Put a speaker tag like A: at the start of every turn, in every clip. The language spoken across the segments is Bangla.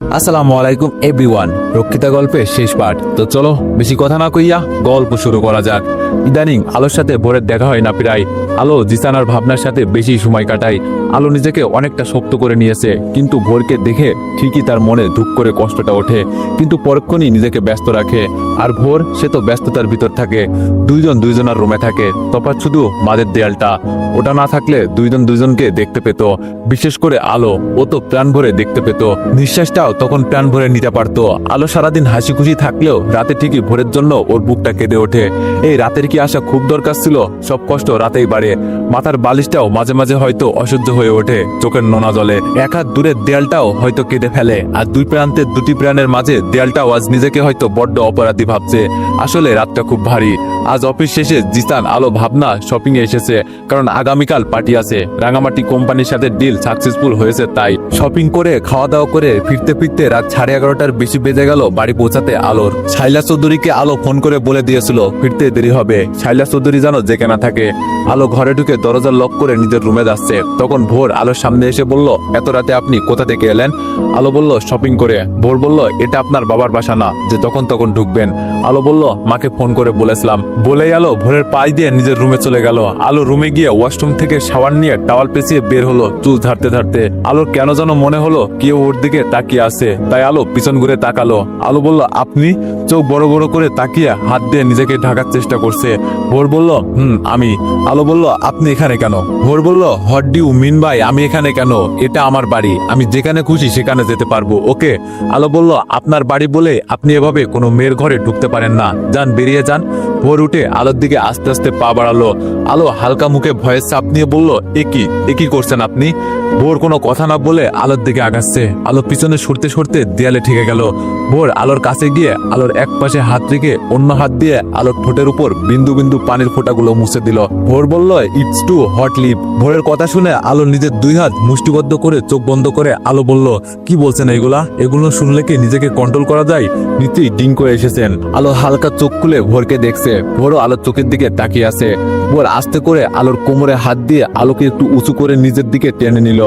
A: আসসালামু আলাইকুম এভরিওয়ান রক্ষিতা গল্পের শেষ পাঠ। তো চলো, বেশি কথা না কইয়া গল্প শুরু করা যাক। ইদানিং আলোর সাথে ভোরের দেখা হয় না প্রায়। আলো জিসানার ভাবনার সাথে বেশি সময় কাটায়। আলো নিজেকে অনেকটা শক্ত করে নিয়েছে, কিন্তু ভোরকে দেখে ঠিকই তার মনে ধুক করে কষ্টটা ওঠে। কিন্তু পরক্ষণই নিজেকে ব্যস্ত রাখে। আর ভোর, সে তো ব্যস্ততার ভিতর থাকে। দুইজন দুইজনের রুমে থাকে। তফাৎ শুধু মাঝের দেয়ালটা। ওটা না থাকলে দুইজন দুইজনকে দেখতে পেত। বিশেষ করে আলো, ও তো প্রাণ ভরে দেখতে পেত। নিঃশ্বাসটাও তখন প্রাণ ভরে নিতে পারতো। আলো সারাদিন হাসি খুশি থাকলেও রাতে ঠিকই ভোরের জন্য ওর বুকটা কেঁদে ওঠে। এই রাতের কি আসা খুব দরকার ছিল? সব কষ্ট রাতেই বাড়ে। মাথার বালিশটাও মাঝে মাঝে হয়তো অসহ্য হয়ে ওঠে। চোখের নোনা জলে। এক হাত দূরের দেয়ালটাও হয়তো কেঁদে ফেলে। আর দুই প্রান্তের দুটি প্রাণের মাঝে দেয়ালটাও আজ নিজেকে হয়তো বড্ড অপরাধী ভাবছে। আসলে রাতটা খুব ভারী। আজ অফিস শেষে জিসান আলো ভাবনা শপিং এ এসেছে। কারণ আগামীকাল পার্টি আছে। রাঙামাটি কোম্পানির সাথে ডিল সাকসেসফুল হয়েছে তাই। শপিং করে খাওয়া দাওয়া করে ফিরতে ফিরতে রাত সাড়ে এগারোটার বেশি বেজে গেল বাড়ি পৌঁছাতে আলোর। শাইলা চৌধুরীকে আলো ফোন করে বলে দিয়েছিল, ফিরতে দেরি হবে। শাইলা চৌধুরী যেন যেখানে থাকে। আলো ঘরে ঢুকে দরজা লক করে নিজের রুমে যাচ্ছে। তখন ভোর আলোর সামনে এসে বলল, এত রাতে আপনি কোথা থেকে এলেন? আলো বলল শপিং করে। ভোর বলল, এটা আপনার বাবার বাসা না, যে তখন তখন ঢুকবেন। আলো বলল, মাকে ফোন করে বলেছিলাম। বলেই আলো ভোরের পায়ে দিয়ে নিজের রুমে চলে গেল। আলো রুমে গিয়ে ওয়াশরুম থেকে শাওয়ার নিয়ে টাওয়াল পেঁচিয়ে বের হলো চুল ধারতে ধারতে আলোর কেন যেন মনে হলো কেউ ওর দিকে তাকিয়ে আছে। তাই আলো পিছন ঘুরে তাকালো। আলো বলল, আপনি? চোখ বড় বড় করে তাকিয়ে হাত দিয়ে নিজেকে ঢাকার চেষ্টা করছে। ভোর বলল, হুম, আমি। আলো বলল, আপনি এখানে কেন? ভোর বলল হট ডিউ মিন ভাই আমি এখানে কেন? এটা আমার বাড়ি। আমি যেখানে খুশি সেখানে যেতে পারব, ওকে? আলো বলল, আপনার বাড়ি বলে আপনি এভাবে কোনো মেয়ের ঘরে ঢুকতে পারেন না। যান, বেরিয়ে যান। ভোর উঠে আলোর দিকে আস্তে আস্তে পা বাড়ালো। আলো হালকা মুখে ভয়ের চাপ নিয়ে বলল, এ কি? এ কি করছেন আপনি? ভোর কোনো কথা না বলে আলোর দিকে আগাচ্ছে। আলো পিছনে সরতে সরতে দেয়ালে ঠেকে গেল। ভোর আলোর কাছে গিয়ে আলোর এক পাশে হাত রেখে অন্য হাত দিয়ে আলোর ঠোঁটের উপর বিন্দু বিন্দু পানির ফোঁটাগুলো মুছে দিল। ভোর বলল ইটস টু হট লিপ ভোরের কথা শুনে আলো নিজের দুই হাত মুষ্টিবদ্ধ করে চোখ বন্ধ করে আলো বলল, কি বলছেন এগুলা? এগুলো শুনলে কি নিজেকে কন্ট্রোল করা যায়? নিতেই ডিং করে এসেছেন। আলো হালকা চোখ খুলে ভোরকে দেখছে। ভোরও আলোর চোখের দিকে তাকিয়ে আছে। ভোর আস্তে করে আলোর কোমরে হাত দিয়ে আলোকে একটু উঁচু করে নিজের দিকে টেনে নিল।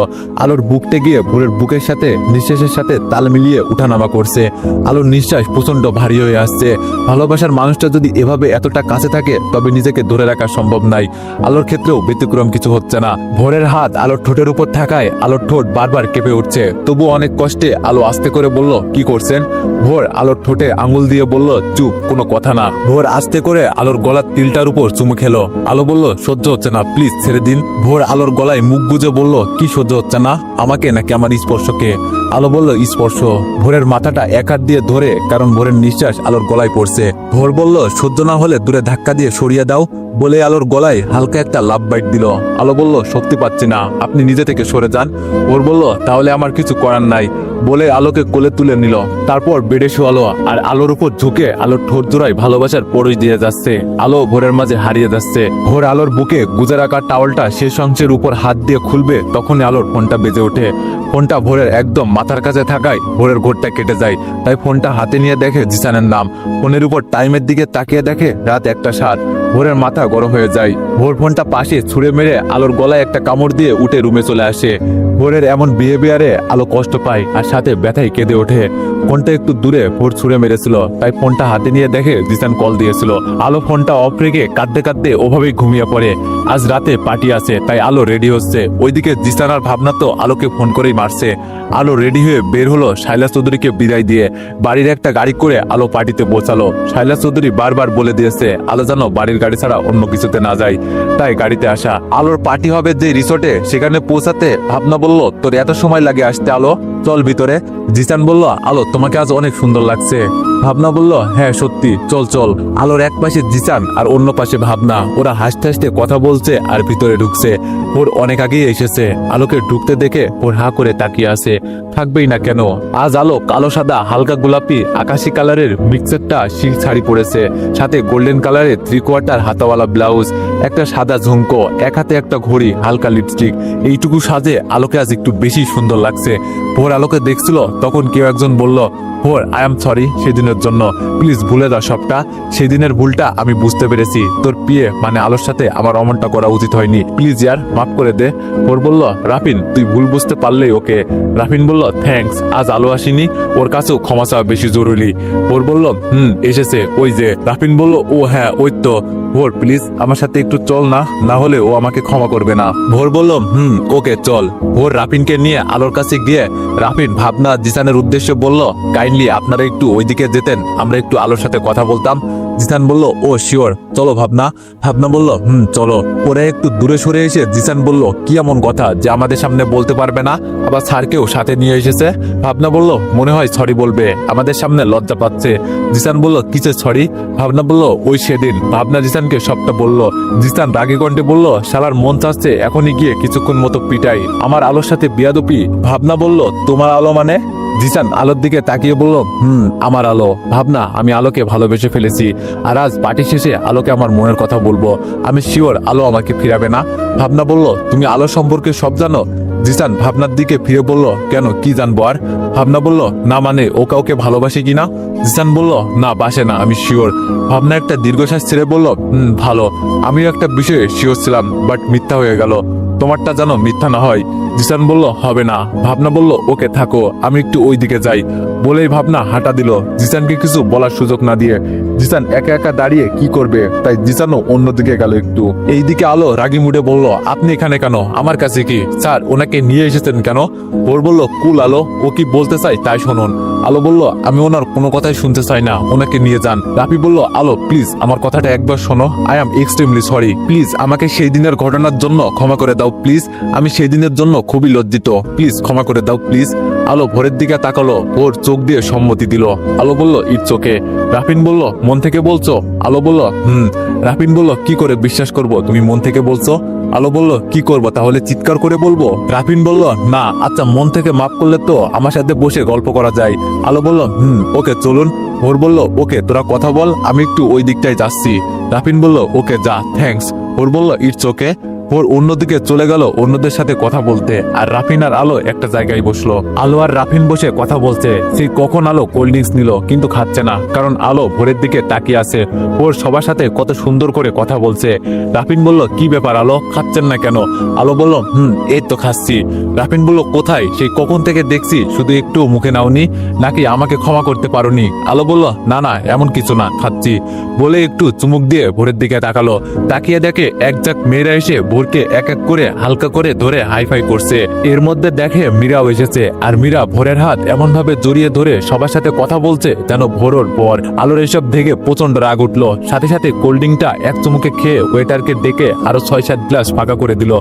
A: আলোর বুকটে গিয়ে ভোরের বুকের সাথে, নিঃশ্বাসের সাথে তাল মিলিয়ে উঠানামা করছে। আলোর নিঃশ্বাস প্রচণ্ড ভারী হয়ে আসছে। ভালোবাসার মানুষটা যদি এভাবে এতটা কাছে থাকে, তবে নিজেকে ধরে রাখা সম্ভব নাই। আলোর ক্ষেত্রেও ব্যতিক্রম কিছু হচ্ছে না। ভোরের হাত আলোর ঠোঁটের উপর থাকায় আলোর ঠোঁট বারবার কেঁপে উঠছে। তবু অনেক কষ্টে আলো আস্তে করে বলল, কি করছেন? ভোর আলোর ঠোঁটে আঙুল দিয়ে বলল, চুপ, কোনো কথা না। ভোর আস্তে করে আলোর গলার তিলটার উপর চুমু খেলো। আলো বলল, সহ্য হচ্ছে না প্লিজ ছেড়ে দিন। ভোর আলোর গলায় মুখ গুজে বলল, কি সহ্য হচ্ছে না? আমাকে নাকি আমার স্পর্শকে? আলো বলল, স্পর্শ। ভোরের মাথাটা এক হাত দিয়ে ধরে, কারণ ভোরের নিঃশ্বাস আলোর গলায় পড়ছে। ভোর বলল, সহ্য না হলে দূরে ধাক্কা দিয়ে সরিয়ে দাও। বলে আলোর গলায় হালকা একটা লাভ বাইট দিল। আলো বলল, শক্তি পাচ্ছি না। আপনি নিজে থেকে সরে যান। ভোর বলল, তাহলে আমার কিছু করার নাই। বলে আলোকে কোলে তুলে নিল। তারপর বেডে শোয়ালো আর আলোর উপর ঝুঁকে আলোর ঠোঁট জোড়ায় ভালোবাসার পরশ দিয়ে যাচ্ছে। আলো ভোরের মাঝে হারিয়ে যাচ্ছে। ভোর আলোর বুকে গুজে রাখা টাওয়ালটা শেষ অংশের উপর হাত দিয়ে খুলবে, তখনই আলোর ফোনটা বেজে ওঠে। ফোনটা ভোরের একদম মাথার কাছে থাকায় ভোরের ঘোরটা কেটে যায়। তাই ফোনটা হাতে নিয়ে দেখে জিসানের নাম। ফোনের উপর টাইমের দিকে তাকিয়ে দেখে রাত একটা সাত। ভোরের মাথা গরম হয়ে যায়। ভোর ফোনটা পাশে ছুঁড়ে মেরে আলোর গলায় একটা কামড় দিয়ে উঠে রুমে চলে আসে। ভোরের এমন বিহেভিয়ারে আলো কষ্ট পায় আর সাথে ব্যথায় কেঁদে ওঠে। ফোনটা একটু দূরে ভোর ছুঁড়ে মেরেছিল, তাই ফোনটা হাতে নিয়ে দেখে জিসান কল দিয়েছিল। আলো ফোনটা অফ রেখে কাঁদতে কাঁদতে ওভাবেই ঘুমিয়ে পড়ে। আজ রাতে পার্টি আছে, তাই আলো রেডি হচ্ছে। ওইদিকে জিসান আর ভাবনা তো আলোকে ফোন করেই মারছে। আলো রেডি হয়ে বের হলো শাইলা চৌধুরীকে বিদায় দিয়ে। বাড়ির একটা গাড়ি করে আলো পার্টিতে পৌঁছালো। শাইলা চৌধুরী বারবার বলে দিয়েছে, আলো যেন বাড়ির গাড়ি ছাড়া অন্য কিছুতে না যায়। তাই গাড়িতে আসা। আলোর পার্টি হবে যে রিসোর্টে, সেখানে পৌঁছাতে ভাবনা বলল, তোর এত সময় লাগে আসতে আলো? চল ভিতরে। জিসান বলল, আলো, তোমাকে আজ অনেক সুন্দর লাগছে। ভাবনা বলল হ্যাঁ সত্যি, চল চল। আলোর এক পাশে জিসান আর অন্য পাশে ভাবনা। ওরা হাসতে হাসতে কথা বলছে আর ভিতরে ঢুকছে। ওর অনেক আগেই এসেছে। আলোকে ঢুকতে দেখে ওর হা করে তাকিয়ে আছে। থাকবেই না কেন? আজ আলো কালো সাদা, হালকা গোলাপি, আকাশি কালারের মিক্সারটা সিল্ক শাড়ি পরেছে সাথে গোল্ডেন কালারের থ্রি কোয়ার্টার হাতাওয়ালা ব্লাউজ। একটা সাদা ঝুমকো, এক হাতে একটা ঘড়ি, হালকা লিপস্টিক এইটুকু সাজে আলোকে আজ একটু বেশি সুন্দর লাগছে। ভোর আলোকে দেখছিল, তখন কেউ একজন বলল, ভোর আই এম সরি সেদিনের জন্য। প্লিজ ভুলে দাও সবটা। সেদিনের ভুলটা আমি বুঝতে পেরেছি। তোর বিয়ে মানে আলোর সাথে আমার অমনটা করা উচিত হয়নি। প্লিজ ইয়ার, মাফ করে দে। ভোর বলল, রাফিন, তুই ভুল বুঝতে পারলেই ওকে। রাফিন বলল থ্যাঙ্কস আজ আলো আসেনি। ওর কাছেও ক্ষমা চাওয়া বেশি জরুরি। ভোর বলল, হুম, এসেছে, ওই যে। রাফিন বলল, ও হ্যাঁ ওই তো। ভোর প্লিজ আমার সাথে একটু চল না না হলে ও আমাকে ক্ষমা করবে না। ভোর বলল হুম, ওকে, চল। ভোর রাফিনকে নিয়ে আলোর কাছে গিয়ে রাফিন ভাবনা জিসানের উদ্দেশ্যে বলল, কাইন্ডলি আপনারা একটু ওইদিকে যেতেন, আমরা একটু আলোর সাথে কথা বলতাম। জিসান বলল, ও, শিওর। চলো, ভাবনা। ভাবনা বলল, হুম, চলো। ওরা একটু দূরে সরে এসে জিসান বলল, কি এমন কথা যে আমাদের সামনে বলতে পারবে না? আবার স্যারকেও সাথে নিয়ে এসেছে? ভাবনা বলল, মনে হয় সরি বলবে। আমাদের সামনে লজ্জা পাচ্ছে। জিসান বলল, কিসের সরি? ভাবনা বলল, ওই সেদিন। ভাবনা জিসানকে সবটা বলল। জিসান রাগে কণ্ঠে বলল, শালার মন চাচ্ছে, এখনই গিয়ে কিছুক্ষণ মতো পিটাই। আমার আলোর সাথে বিয়াদপি? ভাবনা বলল, তোমার আলো মানে? জিসান আলোর দিকে তাকিয়ে বলল, হুম, আমার আলো। ভাবনা, আমি আলোকে ভালোবেসে ফেলেছি। আর আজ পার্টি শেষে আলোকে আমার মনের কথা বলব। আমি শিওর আলো আমাকে ফিরাবে না। ভাবনা বলল, তুমি আলো সম্পর্কে সব জানো? জিসান ভাবনার দিকে ফিরে বলল, কেন, কি জানব আর? ভাবনা বলল, না মানে ও কাউকে ভালোবাসে কিনা জিসান বলল, না, বাসে না, আমি শিওর। ভাবনা একটা দীর্ঘশ্বাস ছেড়ে বলল, হুম, ভালো। আমিও একটা বিষয়ে শিওর ছিলাম, বাট মিথ্যা হয়ে গেল। তোমারটা যেন মিথ্যা না হয়। জিসান বলল, হবে না। ভাবনা বলল, ওকে, থাকো, আমি একটু ওই দিকে যাই। বলেই ভাবনা হাঁটা দিল। জিসানকে কিছু বলার সুযোগ না দিয়ে জিসান একা একা দাঁড়িয়ে কি করবে? তাই জিসানও অন্যদিকে গেল একটু। এইদিকে আলো রাগি মুডে বলল, আপনি এখানে কেন? আমার কাছে কি? স্যার, ওনাকে নিয়ে এসেছেন কেন? ওর বলল, কুল আলো, ও কি বলতে চাই তাই শুনুন। আলো বলল, আমি ওনার কোনো কথাই শুনতে চাই না, ওনাকে নিয়ে যান। রাফি বলল, আলো, প্লিজ, আমার কথাটা একবার শোনো। I am extremely sorry please, আমাকে সেই দিনের ঘটনার জন্য ক্ষমা করে দাও, প্লিজ। আমি সেই দিনের জন্য খুবই লজ্জিত। প্লিজ, ক্ষমা করে দাও, প্লিজ। আলো ভোরের দিকে তাকালো, ওর চোখ দিয়ে সম্মতি দিল। আলো বলল ইট চোখে। রাফিন বলল, মন থেকে বলছো? আলো বলল, হুম। রাফিন বলল, কি করে বিশ্বাস করব? তুমি মন থেকে বলছো? আলো বলল, কি করব? তাহলে চিৎকার করে বলব? রাফিন বলল, না আচ্ছা মন থেকে মাফ করলে তো আমার সাথে বসে গল্প করা যায়। আলো বলল, হুম, ওকে, চলুন। ভোর বলল, ওকে, তোরা কথা বল, আমি একটু ওই দিকটায় যাচ্ছি। রাফিন বলল, ওকে, যা থ্যাঙ্কস ভোর বলল ইটস ওকে ভোর অন্যদিকে চলে গেল অন্যদের সাথে কথা বলতে। আর রাফিন আর আলো একটা জায়গায় বসল। আলো আর রাফিন বসে কথা বলছে। সেই কখন আলো কোল্ড ড্রিঙ্কস নিল, কিন্তু খাচ্ছে না। কারণ আলো ভোরের দিকে তাকিয়ে আছে। ওর সবার সাথে কত সুন্দর করে কথা বলছে। রাফিন বলল, কি ব্যাপার আলো? খাচ্ছেন না কেন? আলো বলল, হুম, এই তো খাচ্ছি। রাফিন বলল, কোথায়? সেই কখন থেকে দেখছি। শুধু একটু মুখে নাওনি। নাকি আমাকে ক্ষমা করতে পারোনি? আলো বলল, না না, এমন কিছু না, খাচ্ছি। বলে একটু চুমুক দিয়ে ভোরের দিকে তাকালো। তাকিয়ে দেখে এক জাক মেয়েরা এসে ভোরকে এক এক করে হালকা করে ধরে হাইফাই করছে। এর মধ্যে দেখে মীরাও এসেছে, আর মীরা ভোরের হাত এমন ভাবে জড়িয়ে ধরে সবার সাথে কথা বলছে যেন ভোরর পর। আলোর এসব দেখে প্রচণ্ড রাগ উঠল। সাথে সাথে কোল্ড ড্রিঙ্কটা এক চুমুকে খেয়ে ওয়েটারকে ডেকে আরও ছয় সাত গ্লাস ফাঁকা করে দিল।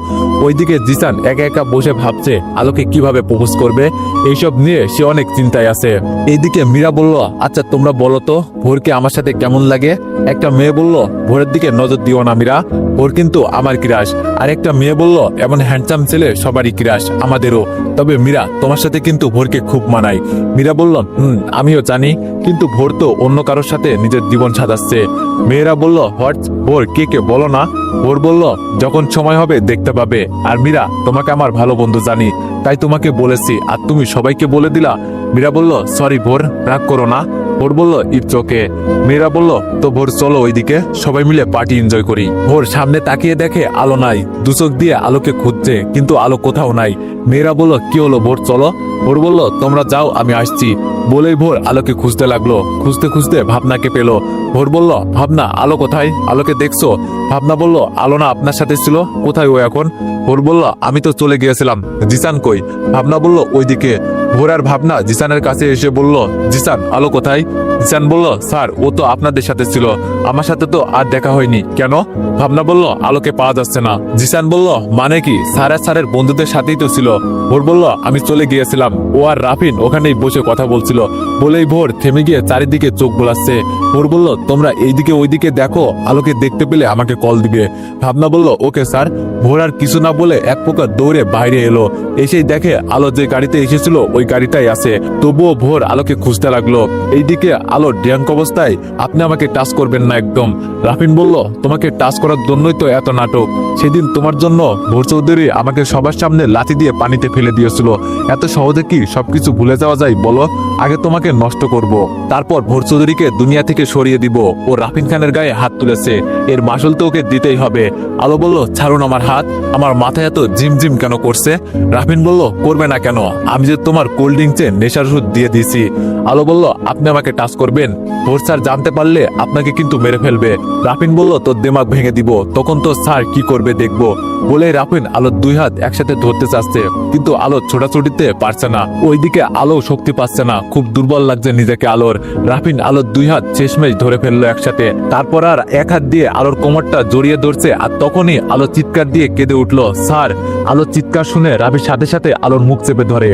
A: ওইদিকে জিসান একা একা বসে ভাবছে, আলোকে কীভাবে প্রপোজ করবে? এইসব নিয়ে সে অনেক চিন্তায় আছে। এইদিকে মীরা বলল আচ্ছা তোমরা বলো তো, ভোরকে আমার সাথে কেমন লাগে? একটা মেয়ে বলল, ভোরের দিকে নজর দিও না মীরা, ভোর কিন্তু আমার ক্রাশ। আর একটা মেয়ে বলল, এমন হ্যান্ডসাম ছেলে সবারই ক্রাশ আমাদেরও। তবে মীরা, তোমার সাথে কিন্তু ভোরকে খুব মানায়। মীরা বলল, হুম, আমিও জানি, কিন্তু ভোর তো অন্য কারোর সাথে নিজের জীবন সাজাচ্ছে। মেয়েরা বলল, হোয়াট? ভোর? কে কে? বলো না। ভোর বলল, যখন সময় হবে দেখতে পাবে। আর মীরা, তোমাকে আমার ভালো বন্ধু জানি, তাই তোমাকে বলেছি, আর তুমি সবাইকে বলে দিলা? মীরা বলল, সরি ভোর, রাগ করো না। ভোর বলল ইটস ওকে মেয়েরা বলল, তো ভোর চলো ওইদিকে, সবাই মিলে পার্টি এনজয় করি। ভোর সামনে তাকিয়ে দেখে আলো নাই দুচোখ দিয়ে আলোকে খুঁজছে, কিন্তু আলো কোথাও নাই। মেয়েরা বলল, কি হলো ভোর, চলো? ভোর বলল, তোমরা যাও, আমি আসছি। বলেই ভোর আলোকে খুঁজতে লাগল। খুঁজতে খুঁজতে ভাবনাকে পেল? ভোর বলল, ভাবনা, আলো কোথায়? আলোকে দেখছ? ভাবনা বলল, আলো না আপনার সাথে ছিল? কোথায় ও এখন? ভোর বলল, আমি তো চলে গিয়েছিলাম। জিসান কই? ভাবনা বলল, ওইদিকে। ভোর আর ভাবনা জিসানের কাছে এসে বলল, জিসান, আলো কোথায়? জিসান বলল, স্যার, ও তো আপনাদের সাথে ছিল। আমার সাথে তো আর দেখা হয়নি। কেন? ভাবনা বলল, আলোকে পাওয়া যাচ্ছে না। জিসান বলল মানে কি? স্যার স্যারের বন্ধুদের সাথেই তো ছিল। ভোর বলল, আমি চলে গিয়েছিলাম। ও আর রাফিন ওখানেই বসে কথা বলছিল। বলেই ভোর থেমে গিয়ে চারিদিকে চোখ বোলাচ্ছে। ভোর বলল, তোমরা এইদিকে ওইদিকে দেখো, আলোকে দেখতে পেলে আমাকে কল দিবে। ভাবনা বলল, ওকে, স্যার। ভোর আর কিছু না বলে এক প্রকার দৌড়ে বাইরে এলো। এসেই দেখে আলো যে গাড়িতে এসেছিল, ওই গাড়িটাই আছে। তবুও ভোর আলোকে খুঁজতে লাগল। এইদিকে আলো ড্যাঙ্ক অবস্থায়, আপনি আমাকে টাচ করবেন না একদম। রাফিন বলল, তোমাকে টাচ করার জন্যই তো এত নাটক। সেদিন তোমার জন্য ভোর চৌধুরী আমাকে সবার সামনে লাথি দিয়ে পানিতে ফেলে দিয়েছিল। এত সহজে কি সবকিছু ভুলে যাওয়া যায় বলো? আগে তোমাকে নষ্ট করব। তারপর ভোর চৌধুরীকে দুনিয়া থেকে সরিয়ে দিব। ও রাফিন খানের গায়ে হাত তুলেছে। এর মাসুল তো ওকে দিতেই হবে। আলো বলল, ছাড়ুন আমার হাত। আমার মাথায় এত জিম জিম কেন করছে? রাফিন বলল, করবে না কেন। আমি যে তোমার কোল্ড ড্রিঙ্কসে নেশার ওষুধ দিয়ে দিয়েছি। আলো বলল, আপনি আমাকে টাচ করবেন? ভোর স্যার জানতে পারলে আপনাকে কিন্তু মেরে ফেলবে। রাফিন বলল, তোর দিমাগ ভেঙে দিব। তখন তো স্যার কি করবে দেখব। বলে রাফিন আলোর দুই হাত একসাথে ধরতে চাচ্ছে, কিন্তু আলো ছোটাছুটিতে পারছে না। ওইদিকে আলো শক্তি পাচ্ছে না। খুব দুর্বল লাগছে নিজেকে আলোর। রাফিন আলোর দুই হাত শেষমেশ ধরে ফেলল একসাথে। তারপর আর এক হাত দিয়ে আলোর কোমরটা জড়িয়ে ধরছে, আর তখনই আলো চিৎকার দিয়ে কেঁদে উঠল। স্যার আলোর চিৎকার শুনে রাফির সাথে সাথে আলোর মুখ চেপে ধরে।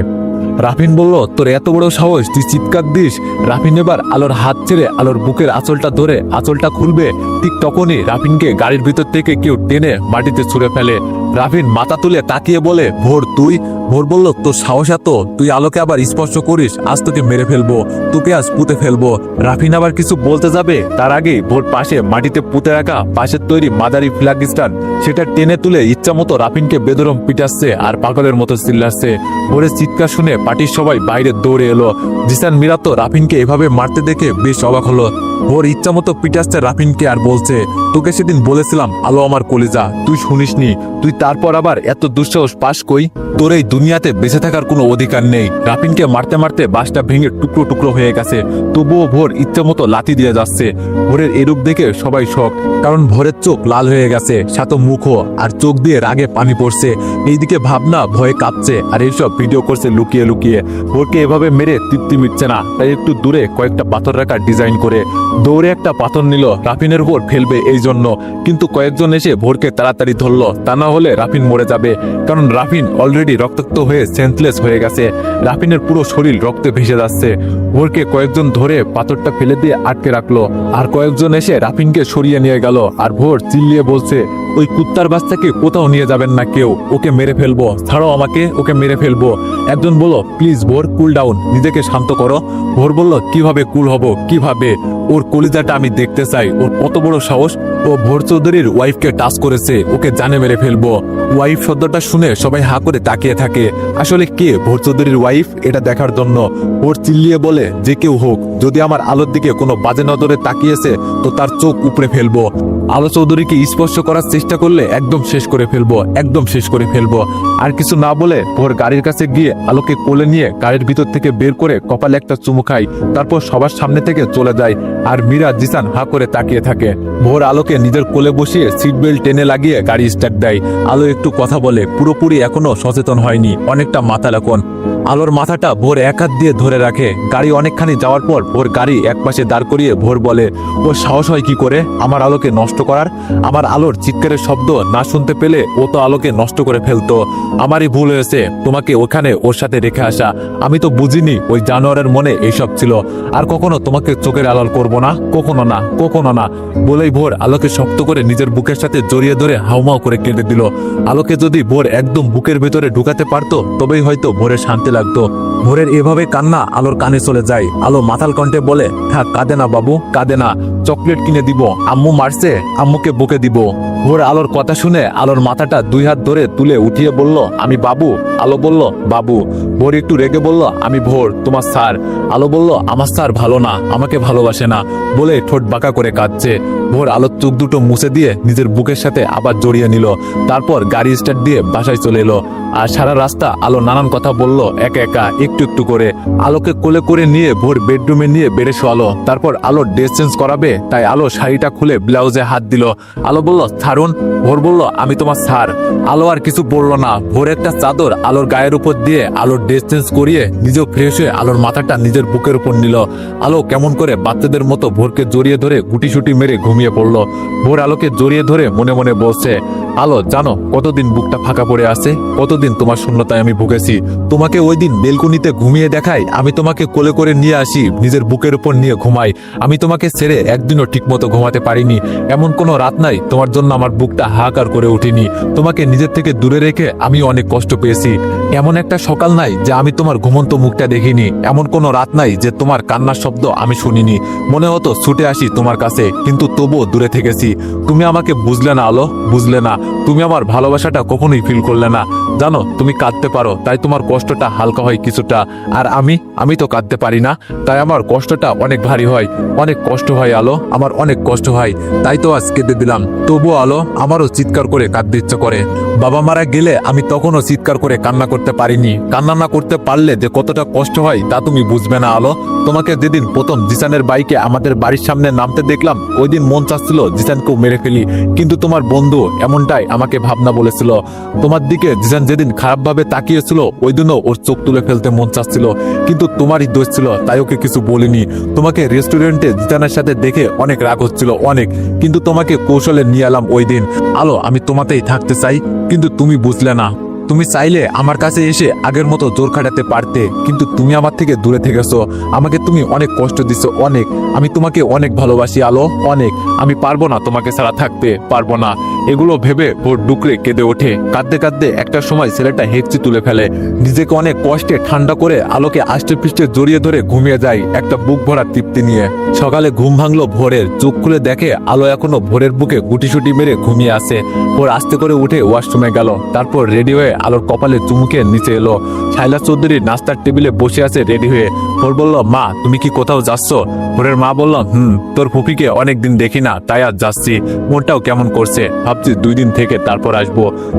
A: রাফিন বলল, তোর এত বড় সাহস, তুই চিৎকার দিস। রাফিন এবার আলোর হাত ছেড়ে আলোর বুকের আঁচলটা ধরে আঁচলটা খুলবে। ঠিক তখনই রাফিনকে গাড়ির ভিতর থেকে কেউ টেনে মাটিতে ছুঁড়ে ফেলে। রাফিন মাথা তুলে তাকিয়ে বলে, ভোর, তুই? ভোর বলল, তোর সাহস এত, তুই আলোকে আবার স্পর্শ করিস, আজ তোকে মেরে ফেলব, তোকে আজ পুঁতে ফেলব। রাফিন আবার কিছু বলতে যাবে, তার আগে ভোর পাশে মাটিতে পুঁতে রাখা পাশের তৈরি মাদারি ফ্ল্যাগ স্টান সেটা টেনে তুলে ইচ্ছা মতো রাফিনকে বেদরম পিটাচ্ছে আর পাগলের মতো চিল্লাচ্ছে। ভোরের চিৎকার শুনে পার্টির সবাই বাইরে দৌড়ে এলো। জিসান মিরা তো রাফিনকে এভাবে মারতে দেখে বেশ অবাক হলো। ভোর ইচ্ছা মতো পিটাচ্ছে রাফিনকে আর বলছে, তোকে সেদিন বলেছিলাম, আলো আমার কলিজা, তুই শুনিসনি, তুই তারপর আবার এত দুঃসাহস পাস কই? তোর এই দুনিয়াতে বেঁচে থাকার কোনো অধিকার নেই। রাফিনকে মারতে মারতে বাসটা ভেঙে টুকরো টুকরো হয়ে গেছে। তবুও ভোর ইচ্ছে মতো লাথি দিয়ে যাচ্ছে। ভোরের এরূপ দেখে সবাই শখ কারণ ভোরের চোখ লাল হয়ে গেছে সাত মুখও আর চোখ দিয়ে রাগে পানি পড়ছে। এইদিকে ভাবনা ভয়ে কাঁপছে আর এইসব ভিডিও করছে লুকিয়ে লুকিয়ে। ভোরকে এভাবে মেরে তৃপ্তি মিটছে না, তাই একটু দূরে কয়েকটা পাথর রাখার ডিজাইন করে। দৌড়ে একটা পাথর নিল, রাফিনের উপর ফেলবে এই জন্য। কিন্তু কয়েকজন এসে ভোরকে তাড়াতাড়ি ধরলো, তা না হলে রাফিন মরে যাবে। কারণ রাফিন অলরেডি রক্তাক্ত হয়ে সেন্সলেস হয়ে গেছে। রাফিনের পুরো শরীর রক্তে ভেসে যাচ্ছে। ভোরকে কয়েকজন ধরে পাথরটা ফেলে দিয়ে আটকে রাখল। আর কয়েকজন এসে রাফিনকে সরিয়ে নিয়ে গেল। আর ভোর চিল্লিয়ে বলছে ওই কুত্তার বাচ্চাকে কোথাও নিয়ে যাবেন না কেউ। ওকে মেরে ফেলব। ছাড়ো আমাকে ওকে মেরে ফেলব। একজন বলল, প্লিজ ভোর, কুল ডাউন। নিজেকে শান্ত করো। ভোর বলল, কীভাবে কুল হব? কীভাবে? ওর কলিজাটা আমি দেখতে চাই। ওর কত বড় সাহস। ও ভোর চৌধুরীর ওয়াইফকে টাচ করেছে। ওকে জানে মেরে ফেলব। ওয়াইফ শব্দটা শুনে সবাই হা করে তাকিয়ে থাকে। আসলে কে ভোর চৌধুরীর ওয়াইফ এটা দেখার জন্য। ওর চিল্লিয়ে বলে, যে কেউ হোক, যদি আমার আলোর দিকে কোনো বাজে নজরে তাকিয়েছে, তো তার চোখ উপড়ে ফেলব। আলো চৌধুরীকে স্পর্শ করার চেষ্টা করলে একদম শেষ করে ফেলব, একদম শেষ করে ফেলব। আর কিছু না বলে ভোর গাড়ির কাছে গিয়ে আলোকে কোলে নিয়ে গাড়ির ভিতর থেকে বের করে কপালে একটা চুমু খাই, তারপর সবার সামনে থেকে চলে যায় আর মীরা জিসান হা করে তাকিয়ে থাকে। ভোর আলোকে নিজের কোলে বসিয়ে সিট বেল্ট টেনে লাগিয়ে গাড়ি স্টার্ট দেয়। আলো একটু কথা বলে, পুরোপুরি এখনও সচেতন হয়নি, অনেকটা মাথা লাখন আলোর মাথাটা ভোর এক হাত দিয়ে ধরে রাখে। গাড়ি অনেকখানি যাওয়ার পর ভোর গাড়ি এক পাশে দাঁড় করিয়ে ভোর বলে, ওর সাহস হয় কি করে? আমার আলোকে নষ্ট করার? আমার আলোর চিৎকারের শব্দ না শুনতে পেলে ও তো আলোকে নষ্ট করে ফেলতো। আমারই ভুল হয়েছে। তোমাকে ওখানে ওর সাথে রেখে আসা। আমি তো বুঝিনি ওই জানোয়ারের মনে এইসব ছিল। আর কখনো তোমাকে চোখের আড়াল করব না? কখনো না কখনো না। বলেই ভোর আলোকে শক্ত করে নিজের বুকের সাথে জড়িয়ে ধরে হাউমাউ করে কেটে দিল। আলোকে যদি ভোর একদম বুকের ভেতরে ঢুকাতে পারতো, তবেই হয়তো ভোরের শান্তি লাগতো। ভোরের এভাবে কান্না আলোর কানে চলে যায়। আলো মাথাল কণ্ঠে বলে, থাক, কাঁদে না বাবু, কাঁদে না। চকলেট কিনে দিব। আম্মু মারছে, আম্মুকে বুকে দিব। ভোর আলোর কথা শুনে আলোর মাথাটা দুই হাত ধরে তুলে উঠিয়ে বলল, আমি বাবু। আলো বলল, বাবু। ভোর একটু রেগে বলল, আমি ভোর, তোমার স্যার। আলো বলল, আমার স্যার ভালো না, আমাকে ভালোবাসে না। বলে ঠোঁট বাঁকা করে কাঁদছে। ভোর আলোর চোখ দুটো মুছে দিয়ে নিজের বুকের সাথে আবার জড়িয়ে নিল। তারপর গাড়ি স্টার্ট দিয়ে বাসায় চলে এলো। আর সারা রাস্তা আলো নানান কথা বলল একা একা, একটু একটু করে। আলোকে কোলে করে নিয়ে ভোর বেডরুমে নিয়ে বেড়ে শোয়ালো। তারপর আলো ড্রেস চেঞ্জ করাবে, তাই আলো শাড়িটা খুলে ব্লাউজে হাত দিল। আলো বলল, ছাড়ুন ভোর বলল, আমি তোমার স্যার। আলো আর কিছু বলল না। ভোর একটা চাদর আলোর গায়ের উপর দিয়ে আলোর ড্রেস চেঞ্জ করিয়ে নিজেও ফ্রেশ হয়ে আলোর মাথাটা নিজের বুকের উপর নিল। আলো কেমন করে বাচ্চাদের মতো ভোরকে জড়িয়ে ধরে গুটি সুটি মেরে ঘুমিয়ে পড়ল। ভোর আলোকে জড়িয়ে ধরে মনে মনে বলছে আলো জানো, কতদিন বুকটা ফাঁকা পড়ে আছে? কতদিন তোমার শূন্যতায় আমি ভুগেছি? তোমাকে ওই দিন বেলকুনিতে ঘুমিয়ে দেখাই, আমি তোমাকে কোলে করে নিয়ে আসি, নিজের বুকের উপর নিয়ে ঘুমাই। আমি তোমাকে ছেড়ে একদিনও ঠিকমতো ঘুমাতে পারিনি। এমন কোনো রাত নাই, তোমার জন্য আমার বুকটা হাহাকার করে উঠিনি তোমাকে নিজের থেকে দূরে রেখে আমি অনেক কষ্ট পেয়েছি। এমন একটা সকাল নাই যে আমি তোমার ঘুমন্ত মুখটা দেখিনি। এমন কোনো রাত নাই যে তোমার কান্নার শব্দ আমি শুনিনি। মনে হতো ছুটে আসি তোমার কাছে, কিন্তু তবুও দূরে থেকেছি। তুমি আমাকে বুঝলে না, আলো, বুঝলে না। তুমি আমার ভালোবাসাটা কখনোই ফিল করলে না। জানো, তুমি কাঁদতে পারো, তাই তোমার কষ্টটা হালকা হয় কিছুটা। আর আমি আমি তো কাঁদতে পারি না, তাই আমার কষ্টটা অনেক ভারী হয়। অনেক কষ্ট হয় আলো, আমার অনেক কষ্ট হয়, তাই তো আজ কেঁদে দিলাম। তবুও আলো, আমারও চিৎকার করে কাঁদতে ইচ্ছে করে। বাবা মারা গেলে আমি তখনও চিৎকার করে কান্না করতে পারিনি। কান্না না করতে পারলে যে কতটা কষ্ট হয় তা তুমি বুঝবে না, আলো। তোমাকে যেদিন প্রথম জিসানের বাইকে আমাদের বাড়ির সামনে নামতে দেখলাম ওই দিন মন চাচ্ছিল জিসানকেও মেরে ফেলি। কিন্তু তোমার বন্ধু এমনটাই আমাকে ভাবনা বলেছিল। তোমার দিকে জিসান যেদিন খারাপভাবে তাকিয়েছিল ওই দিনও ওর চোখ তুলে ফেলতে মন চাচ্ছিল। কিন্তু তোমারই দোষ ছিল, তাই ওকে কিছু বলিনি। তোমাকে রেস্টুরেন্টে জিসানের সাথে দেখে অনেক রাগ হচ্ছিল, অনেক। কিন্তু তোমাকে কৌশলে নিয়ে এলাম ওই দিন আলো, আমি তোমাতেই থাকতে চাই, কিন্তু তুমি বুঝলে না। তুমি চাইলে আমার কাছে এসে আগের মতো জোর খাটাতে পারতে, কিন্তু তুমি আমার থেকে দূরে থেকেছো। আমাকে তুমি অনেক কষ্ট দিছো, অনেক। আমি তোমাকে অনেক ভালোবাসি, আলো, অনেক। আমি পারব না তোমাকে ছাড়া থাকতে, পারব না। এগুলো ভেবে ভোর ডুকরে কেঁদে ওঠে। কাঁদতে কাঁদতে একটা সময় ছেলেটা হেঁচি তুলে ফেলে। নিজেকে অনেক কষ্টে ঠান্ডা করে আলোকে আষ্টে পৃষ্ঠে জড়িয়ে ধরে ঘুমিয়ে যায় একটা বুক ভরা তৃপ্তি নিয়ে। সকালে ঘুম ভাঙলো ভোরের। চোখ খুলে দেখে আলো এখনও ভোরের বুকে গুটিসুটি মেরে ঘুমিয়ে আছে। ভোর আস্তে করে উঠে ওয়াশরুমে গেল। তারপর রেডি হয়ে আলোর কপালে চুমুকে নিচে এলো। শাইলা চৌধুরী নাস্তার টেবিলে বসে আছে রেডি হয়ে। ভোর বলল, মা, তুমি কি কোথাও যাচ্ছ? ভোরের মা বলল, হুম, তোর ফুপিকে অনেকদিন দেখি না, তাই আজ যাচ্ছি। মনটাও কেমন করছে, ভাবছি দুই দিন থেকে তারপর আসব।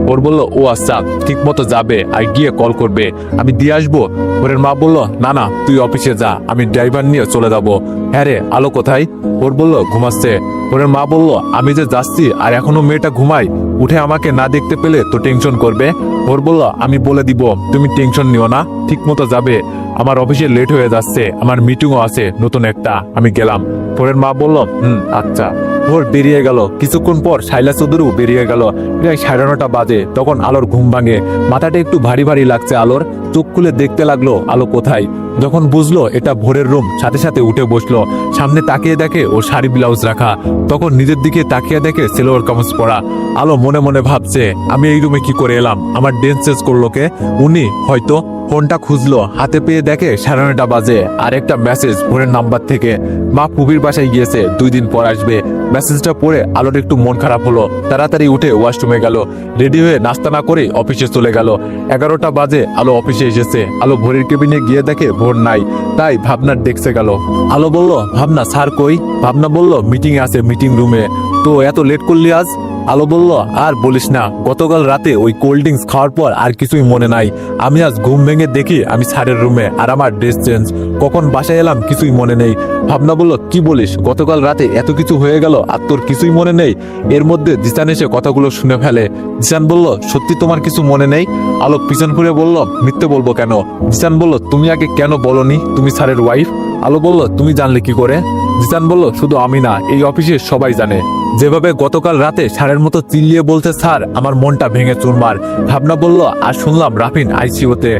A: ওর বলল, ও আচ্ছা ঠিক মতো যাবে, আর গিয়ে কল করবে। আমি দিয়ে আসব? ভোরের মা বলল, না না, তুই অফিসে যা, আমি ড্রাইভার নিয়ে চলে যাব। হ্যাঁ রে, আলো কোথায়? ওর বলল, ঘুমাচ্ছে। ওরের মা বলল, আমি যে যাচ্ছি আর এখনও মেয়েটা ঘুমাই উঠে আমাকে না দেখতে পেলে তো টেনশন করবে? ওর বলল, আমি বলে দিব, তুমি টেনশন নিও না ঠিক মতো যাবে। আমার অফিসে লেট হয়ে যাচ্ছে, আমার মিটিংও আছে, নতুন একটা, আমি গেলাম। পরের মা বলল, হুম আচ্ছা। ভোর বেরিয়ে গেল। কিছুক্ষণ পর শাইলা চৌধুরীও বেরিয়ে গেল। প্রায় সাড়ে নটা বাজে, তখন আলোর ঘুম ভাঙে। মাথাটা একটু ভারী ভারী লাগছে আলোর। চোখ খুলে দেখতে লাগল আলো কোথায়। যখন বুঝলো এটা ভোরের রুম, সাথে সাথে উঠে বসল। সামনে তাকিয়ে দেখে ও শাড়ি ব্লাউজ রাখা। তখন নিজের দিকে তাকিয়ে দেখে সেলোয়ার কামিজ পরা। আলো মনে মনে ভাবছে, আমি এই রুমে কি করে এলাম? আমার ডেন্স চেঞ্জ করল কে? উনি হয়তো ফোনটা খুঁজলো। হাতে পেয়ে দেখে সাড়ে নয়টা বাজে। আর একটা মেসেজ ফোনের নাম্বার থেকে। মা পুবির বাসায় গিয়েছে, দুই দিন পর আসবে। মেসেজটা পড়ে আলোর একটু মন খারাপ হলো। তাড়াতাড়ি উঠে ওয়াশরুমে গেল। রেডি হয়ে নাস্তা না করে অফিসে চলে গেল। এগারোটা বাজে আলো অফিসে এসেছে। আলো ভোরের কেবিনে গিয়ে দেখে ভোর নাই। তাই ভাবনার ডেকসে গেল। আলো বলল, ভাবনা, স্যার কই? ভাবনা বলল মিটিং আছে, মিটিং রুমে। তো এত লেট করলি আজ? আলো বলল, আর বলিস না, গতকাল রাতে ওই কোল্ড ড্রিঙ্কস খাওয়ার পর আর কিছুই মনে নাই। আমি আজ ঘুম ভেঙে দেখি আমি স্যারের রুমে আর আমার ড্রেস চেঞ্জ কখন বাসায় এলাম কিছুই মনে নেই। ভাবনা বলল, কি বলিস, গতকাল রাতে এত কিছু হয়ে গেল আর তোর কিছুই মনে নেই? এর মধ্যে জিসান এসে কথাগুলো শুনে ফেলে। জিসান বলল, সত্যি তোমার কিছু মনে নেই? আলো পিছন ফিরে বলল, মিথ্যে বলব কেন? জিসান বলল, তুমি আগে কেন বলনি? তুমি স্যারের ওয়াইফ আলো বলল, তুমি জানলে কি করে? জিসান বলল, শুধু আমি না, এই অফিসে সবাই জানে। যেভাবে গতকাল রাতে সারের মতো চিল্লিয়ে বলতে স্যার, আমার মনটা ভেঙে চুরমার। ভাবনা বলল, আর শুনলাম রাফিন আইসিওতে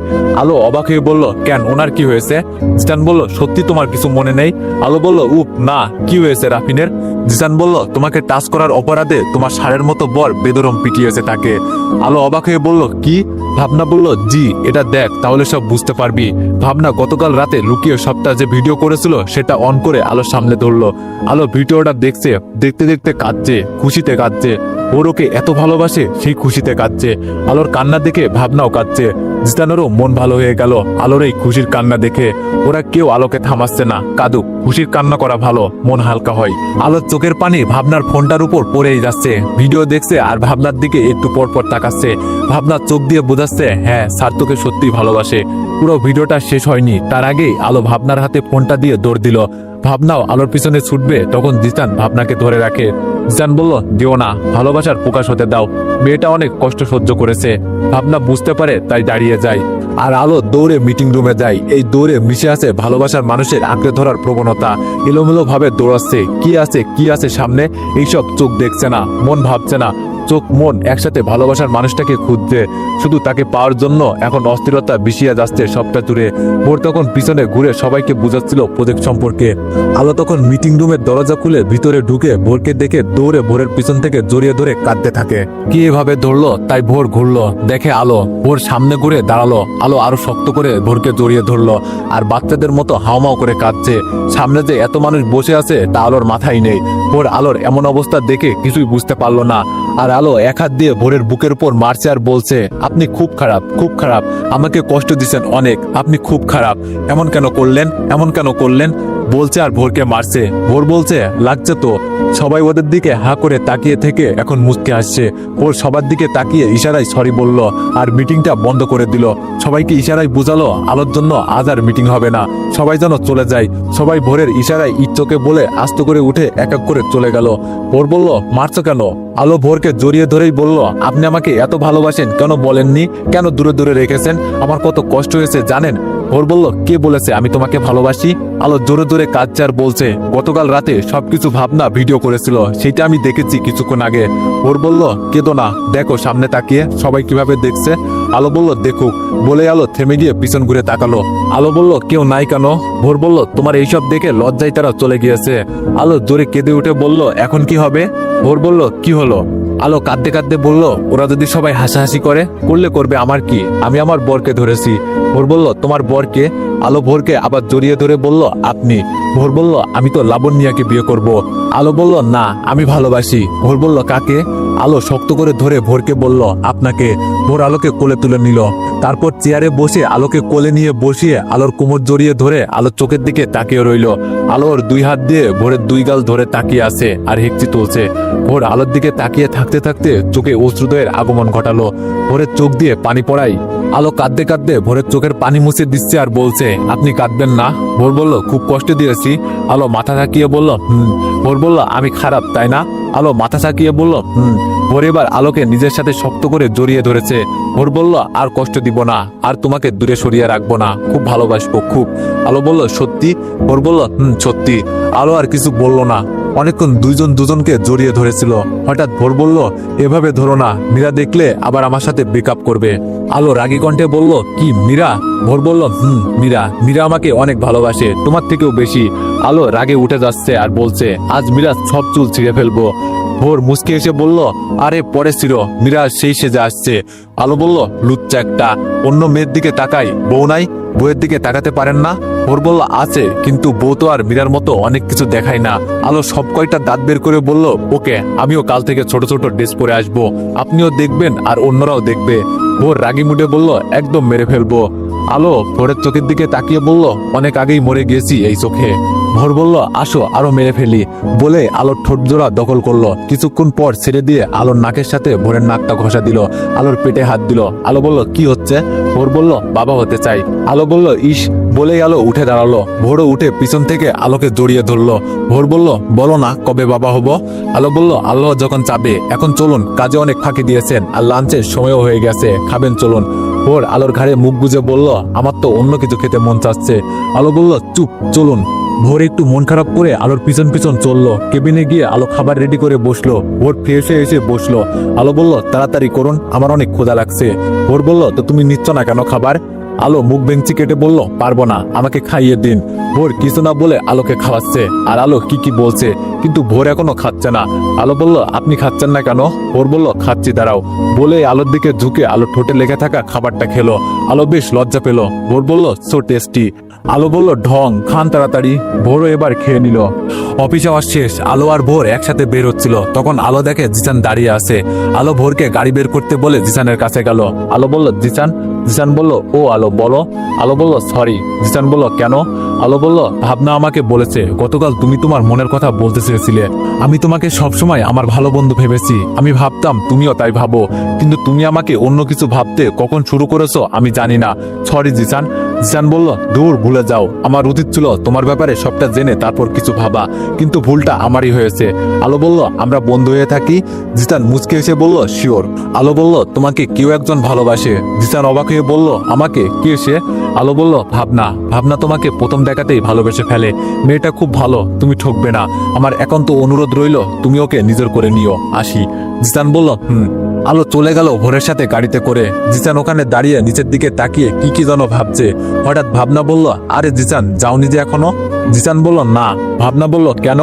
A: আলো অবাক হয়ে বলল, কেন, ওনার কি হয়েছে? জিসান বলল, সত্যি তোমার কিছু মনে নেই? আলো বলল উপ না, কি হয়েছে রাফিনের? জিসান বলল, তোমাকে টাচ করার অপরাধে তোমার সারের মতো বর বেদরম পিটিয়েছে তাকে। আলো অবাক হয়ে বলল, কি? ভাবনা বলল, জি, এটা দেখ, তাহলে সব বুঝতে পারবি। ভাবনা গতকাল রাতে লুকিয়ে সবটা যে ভিডিও করেছিল, সেটা অন করে আলো সামনে ধরলো। আলো ভিডিওটা দেখছে, দেখতে দেখতে কাঁদছে, খুশিতে কাঁদছে। ওর ওকে এত ভালোবাসে, সেই খুশিতে কাঁদছে। আলোর কান্না দেখে ভাবনাও কাঁদছে। জিতানোরও মন ভালো হয়ে গেল। আলোর এই খুশির কান্না দেখে ওরা কেউ আলোকে থামাচ্ছে না। কাদুক খুশির কান্না করা ভালো, মন হালকা হয়। আলোর চোখের পানি ভাবনার ফোনটার উপর পড়েই যাচ্ছে। ভিডিও দেখছে আর ভাবনার দিকে একটু পর পর তাকাচ্ছে। ভাবনার চোখ দিয়ে বোঝাচ্ছে হ্যাঁ স্যার তোকে সত্যিই ভালোবাসে। পুরো ভিডিওটা শেষ হয়নি। তার আগেই আলো ভাবনার হাতে ফোনটা দিয়ে দৌড় দিল। ভাবনাও আলোর পিছনে ছুটবে, তখন জিতান ভাবনাকে ধরে রাখে। জিতান বলল, দিও না, ভালোবাসার প্রকাশ হতে দাও। মেয়েটা অনেক কষ্ট সহ্য করেছে। ভাবনা বুঝতে পারে, তাই দাঁড়িয়ে যায়। আর আলো দৌড়ে মিটিং রুমে যায়। এই দৌড়ে মিশে আছে ভালোবাসার মানুষের আঁকড়ে ধরার প্রবণতা। এলোমেলো ভাবে দৌড়াচ্ছে, কি আছে কি আছে সামনে? এইসব চোখ দেখছে না, মন ভাবছে না। চোখ মন একসাথে ভালোবাসার মানুষটাকে খুঁজছে শুধু তাকে পাওয়ার জন্য এখন অস্থিরতা বিষিয়া যাচ্ছে সবটা জুড়ে ভোর তখন পিছনে ঘুরে সবাইকে বুঝাচ্ছিল প্রজেক্ট সম্পর্কে। আলো তখন মিটিং রুমের দরজা খুলে ভিতরে ঢুকে ভোরকে দেখে দৌড়ে ভোরের পিছন থেকে জড়িয়ে ধরে কাঁদতে থাকে। কি এভাবে ধরলো তাই ভোর ঘুরলো, দেখে আলো। ভোর সামনে ঘুরে দাঁড়াল। আলো আরও শক্ত করে ভোরকে জড়িয়ে ধরলো আর বাচ্চাদের মতো হাওমাও করে কাঁদছে। সামনে যে এত মানুষ বসে আছে, তা আলোর মাথায় নেই। ভোর আলোর এমন অবস্থা দেখে কিছুই বুঝতে পারল না। আর আলো এক হাত দিয়ে ভোরের বুকের উপর মারছে আর বলছে, আপনি খুব খারাপ খুব খারাপ। আমাকে কষ্ট দিচ্ছেন অনেক। আপনি খুব খারাপ। এমন কেন করলেন? এমন কেন করলেন? বলছে আর ভোরকে মারছে। ভোর বলছে, লাগছে তো। সবাই ওদের দিকে হা করে তাকিয়ে থেকে এখন মুচকে আসছে। ওর সবার দিকে তাকিয়ে ইশারায় সরি বলল আর মিটিংটা বন্ধ করে দিল। সবাইকে ইশারায় বোঝালো, আলোর জন্য আজ আর মিটিং হবে না। সবাই যেন চলে যায়। সবাই ভোরের ইশারায় ইচ্ছকে বলে আস্ত করে উঠে এক এক করে চলে গেল। ভোর বলল, মারছো কেন? আলো ভোরকে জড়িয়ে ধরেই বলল, আপনি আমাকে এত ভালোবাসেন কেন বলেননি? কেন দূরে দূরে রেখেছেন? আমার কত কষ্ট হয়েছে, জানেন? ভোর বলল, কে বলেছে আমি তোমাকে ভালোবাসি? আলো জোরে জোরে আর বলছে, গতকাল রাতে সবকিছু ভাবনা ভিডিও করেছিল, সেটা আমি দেখেছি কিছুক্ষণ আগে। ভোর বলল, কেদো না, দেখো সামনে তাকিয়ে সবাই কীভাবে দেখছে? আলো বলল, দেখুক। বলে আলো থেমে গিয়ে পিছন ঘুরে তাকালো। আলো বলল, কেউ নাই কেন? ভোর বলল, তোমার এইসব দেখে লজ্জায় তারা চলে গিয়েছে। আলো জোরে কেঁদে উঠে বলল, এখন কি হবে? ভোর বলল, কি হলো? আলো কাঁদতে কাঁদতে বলল, ওরা যদি সবাই হাসাহাসি করে, করলে করবে আমার কি? আমি আমার বরকে ধরেছি। ওর বলল, তোমার বরকে আলো ভোরকে আবার জড়িয়ে ধরে বলল, আপনি। ভোর বলল, আমি তো লাবণ্যাকে বিয়ে করব। আলো বলল, না, আমি ভালোবাসি। ভোর বলল, কাকে? আলো শক্ত করে ধরে ভোরকে বলল, আপনাকে। ভোর আলোকে কোলে তুলে নিল। তারপর চেয়ারে বসে আলোকে কোলে নিয়ে বসিয়ে আলোর কোমর জড়িয়ে ধরে আলোর চোখের দিকে তাকিয়ে রইল। আলোর দুই হাত দিয়ে ভোরের দুই গাল ধরে তাকিয়ে আছে আর হেঁকচি তুলছে। ভোর আলোর দিকে তাকিয়ে থাকতে থাকতে চোখে অশ্রুদয়ের আগমন ঘটালো। ভোরের চোখ দিয়ে পানি পড়াই আলো কাঁদতে কাঁদতে ভোরের চোখের পানি মুছে দিচ্ছে আর বলছে, আপনি কাঁদবেন না। ভোর বলল, খুব কষ্ট দিয়েছি। আলো মাথা থাকিয়ে বলল, হুম। ভোর বলল, আমি খারাপ, তাই না? আলো মাথা থাকিয়ে বলল, হুম। ভোর এবার আলোকে নিজের সাথে শক্ত করে জড়িয়ে ধরেছে। ভোর বলল, আর কষ্ট দিব না, আর তোমাকে দূরে সরিয়ে রাখব না। খুব ভালোবাসবো, খুব। আলো বলল, সত্যি? ভোর বলল, হুম, সত্যি। আলো আর কিছু বলল না। অনেকক্ষণ দুইজন দুজনকে জড়িয়ে ধরেছিল। হঠাৎ ভোর বলল, এভাবে ধরো না, মীরা দেখলে আবার আমার সাথে ব্রেকআপ করবে। আলো রাগী কণ্ঠে বলল, কি, মীরা? ভোর বলল, হুম, মীরা মীরা আমাকে অনেক ভালোবাসে, তোমার থেকেও বেশি। আলো রাগে উঠে যাচ্ছে আর বলছে, আজ মীরা সব চুল ছিঁড়ে ফেলব। ভোর মুসকে এসে বলল, আরে, পরে ছিল মীরা সেই সেজে আসছে। আলো বলল, লুচ্চা একটা, অন্য মেয়ের দিকে তাকাই, বউ নাই, বউয়ের দিকে তাকাতে পারেন না? বলল আছে, কিন্তু বউ তো আর মীরার মতো অনেক কিছু দেখায় না। আলো সব কয়টা দাঁত বের করে বলল, ওকে, আমিও কাল থেকে ছোট ছোট ড্রেস পরে আসব। আপনিও দেখবেন আর অন্যরাও দেখবে। ভোর রাগি মুডে বলল, একদম মেরে ফেলব। আলো ভোরের চোখের দিকে তাকিয়ে বলল, অনেক আগেই মরে গেছি এই চোখে। ভোর বলল, আসো, আরও মেরে ফেলি। বলে আলোর ঠোঁট জোড়া দখল করল। কিছুক্ষণ পর ছেড়ে দিয়ে আলোর নাকের সাথে ভোরের নাকটা ঘষা দিল। আলোর পেটে হাত দিল। আলো বলল, কি হচ্ছে? ভোর বলল, বাবা হতে চাই। আলো বলল, ইস, বলেই আলো উঠে দাঁড়াল। ভোরও উঠে পিছন থেকে আলোকে জড়িয়ে ধরলো। ভোর বলল, বলো না, কবে বাবা হব? আলো বলল, আল্লাহ যখন চাবে, এখন চলুন, কাজে অনেক ফাঁকি দিয়েছেন, আর লাঞ্চের সময়ও হয়ে গেছে। খাবেন, চলুন। ভোর আলোর ঘাড়ে মুখ গুজে বলল, আমার তো অন্য কিছু খেতে মন চাচ্ছে। আলো বলল, চুপ, চলুন। ভোর একটু মন খারাপ করে আলোর পিছন পিছন চলল। কেবিনে গিয়ে আলো খাবার রেডি করে বসল। ভোর ফ্রেশ হয়ে এসে বসল। আলো বলল, তাড়াতাড়ি করুন, আমার অনেক ক্ষুধা লাগছে। ভোর বলল, তো তুমি নিচ্ছ না কেন খাবার? আলো মুখ বেঞ্চি কেটে বলল, পারব না, আমাকে খাইয়ে দিন। ভোর কিছু না বলে আলোকে খাওয়াচ্ছে, আর আলো কি কি বলছে, কিন্তু ভোর এখনও খাচ্ছে না। আলো বলল, আপনি খাচ্ছেন না কেন? ভোর বলল, খাচ্ছি, দাঁড়াও। বলে আলোর দিকে ঝুঁকে আলো ঠোঁটে লেগে থাকা খাবারটা খেলো। আলো বেশ লজ্জা পেল। ভোর বলল, সো টেস্টি। আলো বলল, ঢং, খান তাড়াতাড়ি। ভোরও এবার খেয়ে নিল। অফিস আওয়ার শেষ। আলো আর ভোর একসাথে বের হচ্ছিল। তখন আলো দেখে জিসান দাঁড়িয়ে আছে। আলো ভোরকে গাড়ি বের করতে বলে জিসানের কাছে গেল। আলো বলল, জিসান জিসান বলল, ও আলো, বলো। আলো বলল, সরি। জিসান বলল, কেন? আলো বলল, ভাবনা আমাকে বলেছে, গতকাল তুমি তোমার মনের কথা বলতে চেয়েছিলে। আমি তোমাকে সবসময় আমার ভালো বন্ধু ভেবেছি। আমি ভাবতাম তুমিও তাই ভাবো। কিন্তু তুমি আমাকে অন্য কিছু ভাবতে কখন শুরু করেছ আমি জানি না। সরি জিসান জিসান বলল, দূর, ভুলে যাও। আমার উচিত ছিল, তোমার ব্যাপারে সবটা জেনে তারপর কিছু ভাবা। কিন্তু ভুলটা আমারই হয়েছে। আলো বলল, আমরা বন্ধু হয়ে থাকি? জিসান মুচকে এসে বলল, শিওর। আলো বলল, তোমাকে কেউ একজন ভালোবাসে? জিসান অবাক হয়ে বলল, আমাকে? কে সে? আলো বলল, ভাবনা। ভাবনা তোমাকে প্রথম দেখাতেই ভালোবেসে ফেলে। মেয়েটা খুব ভালো, তুমি ঠকবে না। আমার একান্ত অনুরোধ রইল, তুমি ওকে নিজের করে নিও। আসি। জিসান বলল, হুম। আলো চলে গেল ভোরের সাথে গাড়িতে করে। জিচান ওখানে দাঁড়িয়ে নিচের দিকে তাকিয়ে কি কি যেন ভাবছে। হঠাৎ ভাবনা বলল, আরে জিসান, যাওনি যে এখনও? জিচান বলল, না। ভাবনা বলল, কেন?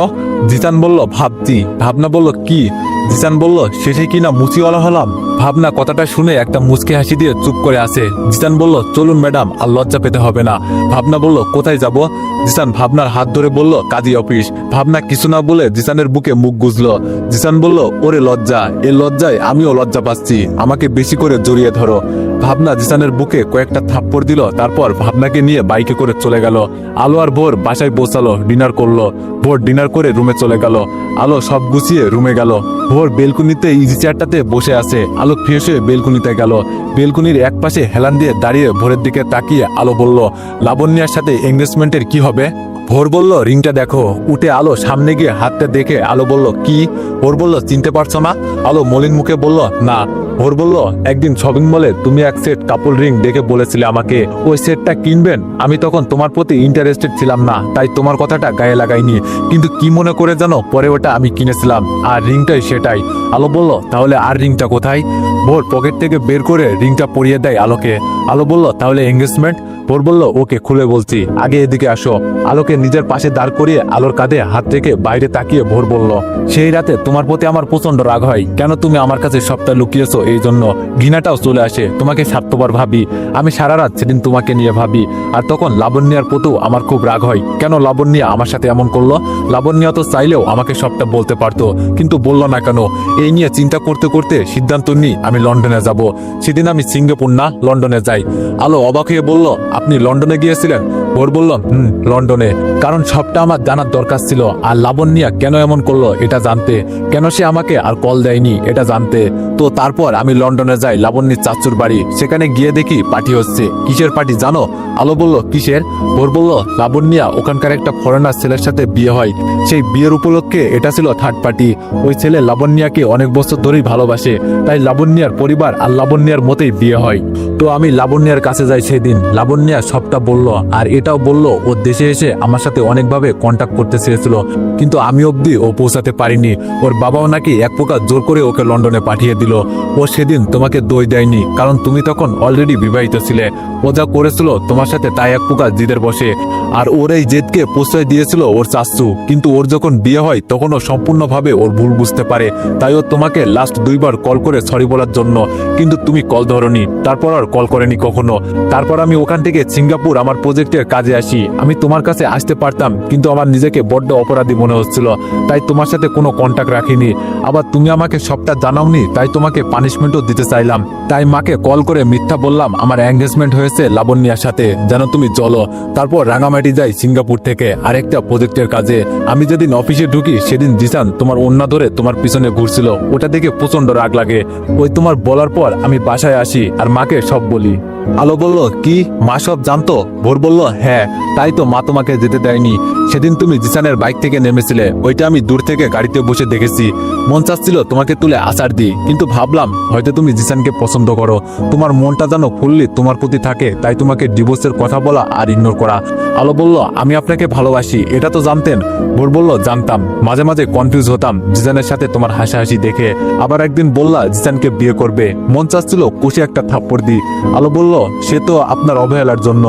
A: জিচান বলল, ভাবছি। ভাবনা বলল, কি? জিসান বলল, শেষে কি না মুচিওয়ালা হলাম? ভাবনা কথাটা শুনে একটা মুচকে হাসি দিয়ে চুপ করে আসে জিসান বলল, চলুন ম্যাডাম, আর লজ্জা পেতে হবে না। ভাবনা বলল, কোথায় যাব? জিসান ভাবনার হাত ধরে বলল, কাজী অফিস। ভাবনা কিছু না বলে জিসানের বুকে মুখ গুজলো। জিসান বলল, ওরে লজ্জা, এ লজ্জায় আমিও লজ্জা পাচ্ছি। আমাকে বেশি করে জড়িয়ে ধরো। ভাবনা জিসানের বুকে কয়েকটা থাপ্পড় দিল, তারপর ভাবনাকে নিয়ে বাইকে করে চলে গেল। আলো আর ভোর বাসায় পৌঁছালো, ডিনার করল। ভোর ডিনার করে রুমে চলে গেল। আলো সব গুছিয়ে রুমে গেল। ভোর বেলকুনিতে ইজি চেয়ারটাতে বসে আছে। আলো ফ্রেশ হয়ে বেলকুনিতে গেল। বেলকুনির এক পাশে হেলান দিয়ে দাঁড়িয়ে ভোরের দিকে তাকিয়ে আলো বলল, লাবণ্যার সাথে এঙ্গেজমেন্টের কি হবে? ভোর বলল, রিংটা দেখো। উঠে আলো সামনে গিয়ে হাতটা দেখে আলো বলল, কি? ভোর বলল, চিনতে পারছ না? আলো মলিন মুখে বলল, না। ভোর বলল, একদিন শপিং মলে তুমি এক সেট কাপল রিং দেখে বলেছিলে আমাকে, ওই সেটটা কিনবেন? আমি তখন তোমার প্রতি ইন্টারেস্টেড ছিলাম না, তাই তোমার কথাটা গায়ে লাগাইনি। কিন্তু কি মনে করে জানো, পরে ওটা আমি কিনেছিলাম, আর রিংটাই সেটাই। আলো বলল, তাহলে আর রিংটা কোথায়? ভোর পকেট থেকে বের করে রিংটা পরিয়ে দেয় আলোকে। আলো বলল, তাহলে এঙ্গেজমেন্ট ভোর বলল, ওকে, খুলে বলছি। আগে এদিকে আসো। আলোকে নিজের পাশে দাঁড় করিয়ে আলোর কাঁধে হাত রেখে বাইরে তাকিয়ে ভোর বলল, সেই রাতে তোমার প্রতি আমার প্রচণ্ড রাগ হয়। কেন তুমি আমার কাছে সবটা লুকিয়েছো? এই জন্য ঘৃণাটাও চলে আসে। তোমাকে স্বার্থপর ভাবি। আমি সারা রাত সেদিন তোমাকে নিয়ে ভাবি। আর তখন লাবণ্যার প্রতিও আমার খুব রাগ হয়। কেন লাবণ্যা আমার সাথে এমন করল? লাবণ্যা তো চাইলেও আমাকে সবটা বলতে পারতো, কিন্তু বলল না কেন? এই নিয়ে চিন্তা করতে করতে সিদ্ধান্ত নিই আমি লন্ডনে যাব। সেদিন আমি সিঙ্গাপুর না, লন্ডনে যাই। আলো অবাক হয়ে বলল আপনি লন্ডনে গিয়েছিলেন? ভোর বলল হুম, লন্ডনে। কারণ সবটা আমার জানার দরকার ছিল। আর লাবণ্যা কেন এমন করল এটা জানতে? কেন সে আমাকে আর কল দেয়নি এটা জানতে? তো তারপর আমি লন্ডনে যাই, লাবণ্যের চাচুর বাড়ি। সেখানে গিয়ে দেখি পার্টি হচ্ছে। কিসের পার্টি জানো? আলো বলল, কিসের? ভোর বলল, লাবণ্যা, ওখানকার একটা ফরেনার ছেলের সাথে বিয়ে হয়। সেই বিয়ের উপলক্ষে এটা ছিল থার্ড পার্টি ওই ছেলে লাবণ্যাকে অনেক বছর ধরেই ভালোবাসে। তাই লাবণ্যার পরিবার আর লাবণ্যার মতেই বিয়ে হয়। তো আমি লাবণ্যার কাছে যাই সেদিন। লাবণ্যা সবটা বলল আর এটাও বলল, ও দেশে এসে আমার সাথে অনেকভাবে কন্ট্যাক্ট করতে চেয়েছিল। কিন্তু আমি অবধি ও পৌঁছাতে পারিনি। ওর বাবাও নাকি এক প্রকার জোর করে ওকে লন্ডনে পাঠিয়ে দিল। ও সেদিন তোমাকে দই দেয়নি, কারণ তুমি তখন অলরেডি বিবাহিত ছিলে। ও যা করেছিল তোমার সাথে তাই এক প্রকার জিদের বসে। আর ওর এই জেদকে প্রশ্রয় দিয়েছিল ওর চাচ্ছু কিন্তু ওর যখন বিয়ে হয় তখন ও সম্পূর্ণভাবে ওর ভুল বুঝতে পারে। তাই ও তোমাকে লাস্ট দুইবার কল করে সরি বলার জন্য। কিন্তু তুমি কল ধরনি। তারপর আর কল করেনি কখনো। তারপর আমি ওখান থেকে সিঙ্গাপুর আমার প্রজেক্টের কাজে আসি। আমি তোমার কাছে আসতে পারতাম, কিন্তু আমার নিজেকে বড্ড অপরাধী মনে হচ্ছিল। তাই তোমার সাথে কোনো কন্ট্যাক্ট রাখিনি। আবার তুমি আমাকে সবটা জানাওনি, তাই তোমাকে পানিশমেন্টও দিতে চাইলাম। তাই মাকে কল করে মিথ্যা বললাম, আমার এঙ্গেজমেন্ট হয়েছে লাবণ্যার সাথে, যেন তুমি চলো। তারপর রাঙামাটি যাই সিঙ্গাপুর থেকে আরেকটা প্রজেক্টের কাজে। আমি যেদিন অফিসে ঢুকি, সেদিন জিসান তোমার অন্যা ধরে তোমার পিছনে ঘুরছিল। ওটা দেখে প্রচণ্ড রাগ লাগে। ওই তোমার বলার পর আমি বাসায় আসি, আর মাকে সব বলি। আলো বলল, কি? মা সব জানতো? ভোর বলল হ্যাঁ তাই তো মা তোমাকে যেতে দেয়নি। সেদিন তুমি জিসানের বাইক থেকে নেমেছিলে। ওইটা আমি দূর থেকে গাড়িতে বসে দেখেছি। মন চাচ্ছিল তোমাকে তুলে আচার দিই, কিন্তু ভাবলাম হয়তো তুমি জিসানকে পছন্দ করো। তোমার মনটা যেন ফুললি তোমার প্রতি থাকে, তাই তোমাকে ডিভোর্সের কথা বলা আর ইগনোর করা। আলো বলল, আমি আপনাকে ভালোবাসি, এটা তো জানতেন। ভোর বলল, জানতাম। মাঝে মাঝে কনফিউজ হতাম জিসানের সাথে তোমার হাসাহাসি দেখে। আবার একদিন বললা, জিসানকে বিয়ে করবে। মন চাচ্ছিল কুশি একটা থাপ্পড় দি আলো বলল, সে তো আপনার অবহেলার জন্য।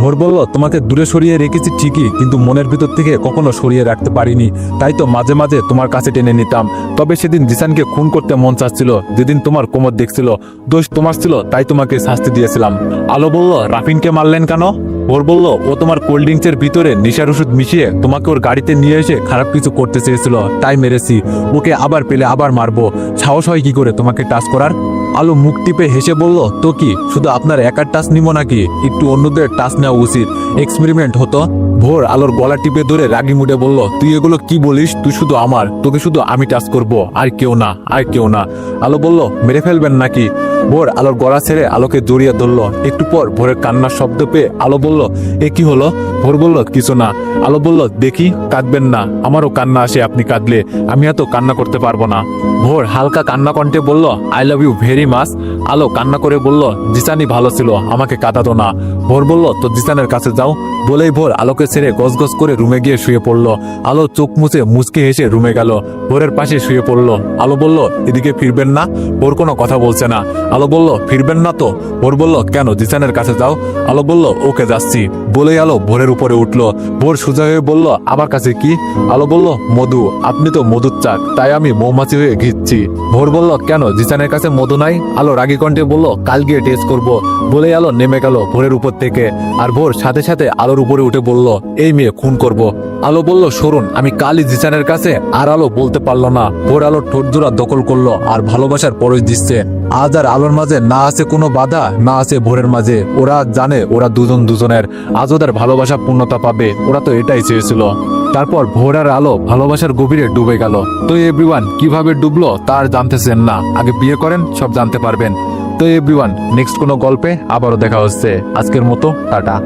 A: ভোর বলল, তোমাকে দূরে সরিয়ে রেখেছি ঠিকই, কিন্তু মনের ভিতর থেকে কখনো সরিয়ে রাখতে পারিনি। তাই তো মাঝে মাঝে তোমার কাছে টেনে নিতাম। তবে সেদিন জিসানকে খুন করতে মন চাচ্ছিল। যেদিন তোমার কোমর দেখছিল, দোষ তোমার ছিল, তাই তোমাকে শাস্তি দিয়েছিলাম। আলো বলল, রাফিনকে মারলেন কেন? ওর বলল, ও তোমার কোল্ড ড্রিঙ্কসের ভিতরে নেশার ওষুধ মিশিয়ে তোমাকে ওর গাড়িতে নিয়ে এসে খারাপ কিছু করতে চেয়েছিল। তাই মেরেছি। ওকে আবার পেলে আবার মারবো। সাহস হয় কি করে তোমাকে টাচ করার? আলো মুখ টিপে হেসে বলল, তো কি, শুধু আপনার একার টাচ নিব নাকি? একটু অন্যদের টাচ নেওয়া উচিত। এক্সপেরিমেন্ট হতো। ভোর আলোর গলা টিপে ধরে রাগি মুডে বলল, তুই এগুলো কি বলিস? তুই শুধু আমার। তোকে শুধু আমি টাচ করব, আর কেউ না, আর কেউ না। আলো বলল, মেরে ফেলবেন নাকি? ভোর আলোর গলা ছেড়ে আলোকে জড়িয়ে ধরলো। একটু পর ভোরের কান্নার শব্দ পেয়ে আলো বলল, এ কি হলো? ভোর বলল, কিছু না। আলো বলল, দেখি, কাঁদবেন না। আমারও কান্না আসে আপনি কাঁদলে। আমি এত কান্না করতে পারব না। ভোর হালকা কান্না কণ্ঠে বলল I love you very much Alo কান্না করে বলল, জিসানি ভালো ছিল, আমাকে কাঁদাতো না। ভোর বলল তো জিসানের কাছে যাও। বলেই ভোর আলোকে ছেড়ে গজগজ করে রুমে গিয়ে শুয়ে পড়ল। আলো চোখ মুছে মুচকে হেসে রুমে গেল। ভোরের পাশে শুয়ে পড়ল। আলো বলল, এদিকে ফিরবেন না? ভোর কোনো কথা বলছে না। আলো বলল, ফিরবেন না তো? ভোর বলল, কেন? জিসানের কাছে যাও। আলো বলল, ওকে যাচ্ছি। বলেই আলো ভোরের উপরে উঠল। ভোর সোজা হয়ে বলল, আমার কাছে কি? আলো বলল, মধু, আপনি তো মধুর চাক, তাই আমি মৌমাছি হয়ে ঘিরছি। ভোর বলল, কেন, জিসানের কাছে মধু নাই? আলো রাগি কণ্ঠে বলল, কাল গিয়ে টেস্ট করব। বলে আলো নেমে গেল ভোরের উপর থেকে, আর ভোর সাথে সাথে আলোর উপরে উঠে বলল, এই মেয়ে, খুন করব। আলো বলল, সরুন, আমি কালই জিসানের কাছে আর আলো বলতে পারল না। ভোর আলো ঠোঁটজোড়া দখল করল, আর ভালোবাসার পরশ দিচ্ছে। আজ আর আলোর মাঝে না আছে কোনো বাধা, না আছে ভোরের মাঝে। ওরা জানে, ওরা দুজন দুজনের। আজ ওদের ভালোবাসা পূর্ণতা পাবে। ওরা তো এটাই চেয়েছিল। তারপর ভোর আর আলো ভালোবাসার গভীরে ডুবে গেল। তো এভরিওয়ান কীভাবে ডুবলো, তার জানতেছেন না। আগে বিয়ে করেন, সব জানতে পারবেন। তো এভরিওয়ান নেক্সট কোনো গল্পে আবারও দেখা হচ্ছে। আজকের মতো, টাটা।